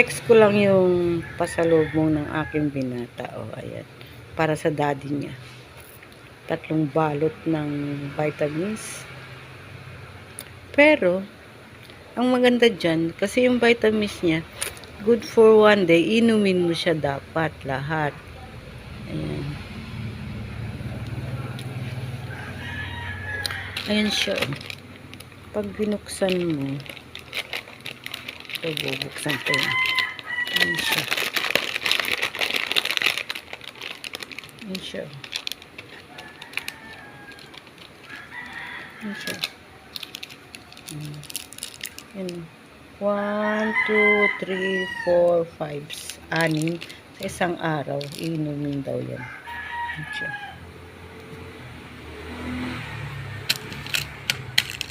Flex ko lang yung pasalubong ng aking binata. O, ayan. Para sa daddy niya. Tatlong balot ng vitamins. Pero, ang maganda dyan, kasi yung vitamins niya, good for one day, inumin mo siya dapat lahat. Ayan. Ayan siya. oh. Pag binuksan mo, ito, bubuksan ko yun. Ayan siya. Ayan siya. Ayan siya. Ayan. Ayan. One, two, three, four, five, anim. Sa isang araw, inumin daw yan. Ayan siya.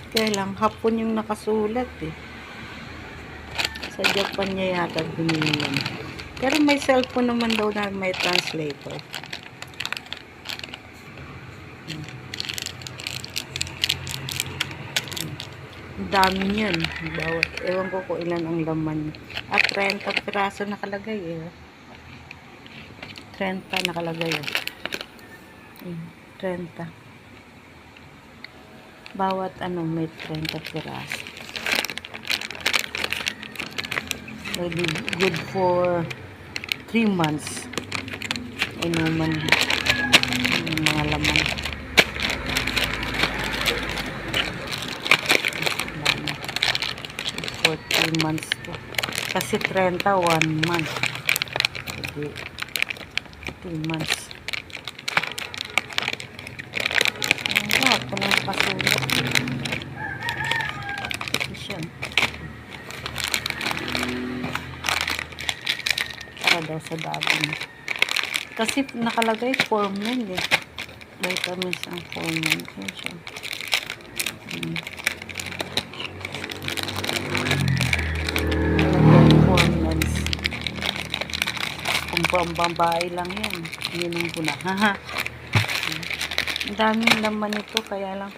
Kaya lang, hapon yung nakasulat eh. Sa Japan niya yata binili. Pero may cellphone naman daw na may translator. Dami niyan. Bawat, ewan ko kung ilan ang laman. At 30 piraso nakalagay eh. 30 nakalagay eh. Mm, 30. Bawat ano may 30 piraso. Maybe good for 3 months. Inuman yung mga laman. For 3 months to. Kasi 30, 1 month. Hindi. 3 months. Lahat ko ng pasulat. Daw sa dami. Kasi nakalagay formen eh. Vitamins ang formen. Yan siya. Hmm. Formens. Kung pambabae lang yan. Yun ang puna. Haha. Ang daming laman nito kaya lang.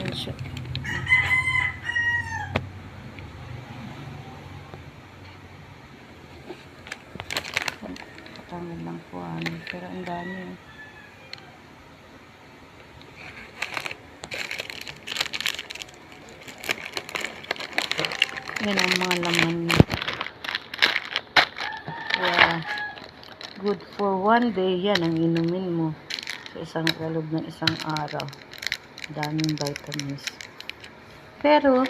Yan siya. Patanggal lang po ano. Pero ang dami eh. Yan ang mga laman. Kaya, good for one day, yan ang inumin mo sa isang kalog ng isang araw. Daming vitamins. Pero,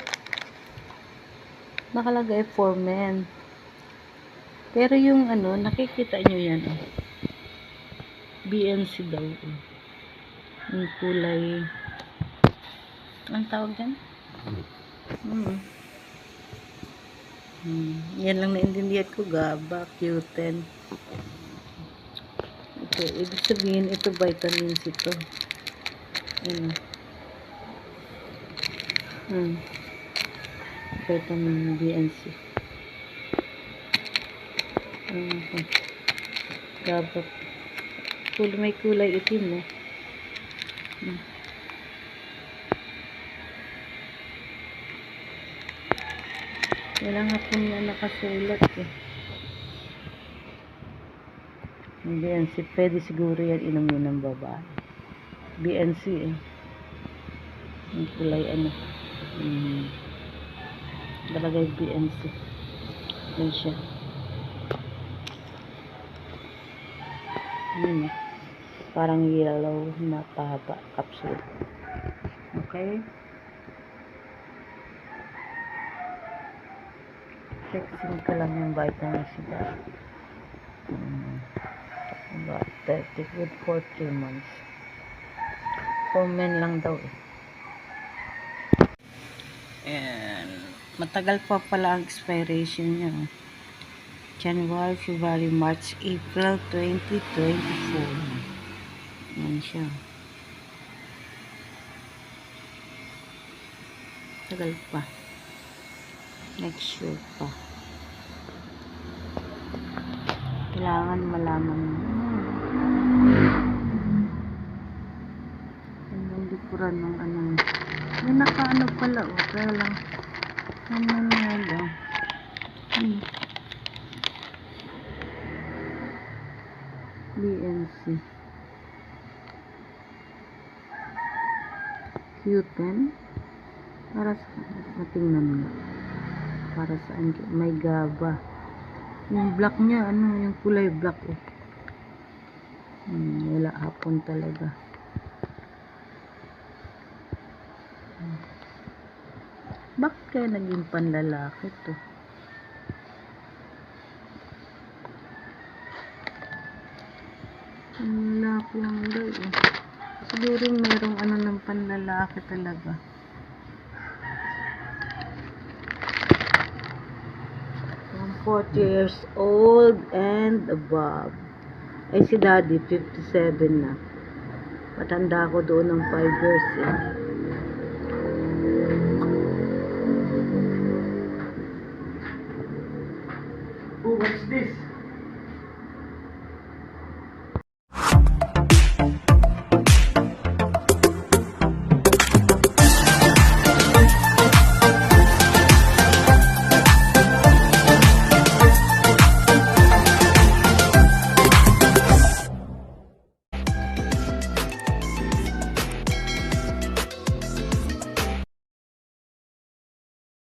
nakalagay for men. Pero yung ano, nakikita nyo yan. Oh. BNC daw. Oh. Yung kulay. Ang tawag yan? Hmm. Hmm. Yan lang naintindihan ko. GABA, Q10. Ito, ibig sabihin, ito vitamins ito. Ano? Hmm. Vitamin BNC. Uh, GABA. Kulay, may kulay itim, no? Hmm. Walang hapon na nakasulat eh. Yung BNC, pwede siguro yan inumin ng babae. BNC eh. Yung kulay ano. Hmm. Talagay BNC. Yan siya. Yun eh. Parang yellow na pahaba capsule. Okay? Flexing ko lang yung vitamins nila. Hmm. About 30 good for 3 months. For men lang daw eh. And, matagal pa pala ang expiration niya. January, February, March, April 2024. Yan siya. Tagal pa. Next year pa. Kailangan malaman mo. itsura ng ano. May nakaano pala, oh. Kaya lang, ano nga lang. Ano? BNC. Q10. Para sa, matingnan mo. Para saan, may gaba. Yung black niya, ano, yung kulay black, oh. Hmm, wala hapon talaga. Hmm. Bakit kaya naging panlalaki to? Lapyang daw eh. Siguro merong ano ng panlalaki talaga. From 40 years old and above. Ay si daddy, 57 na. Matanda ko doon ng 5 years eh. Oh, what's this?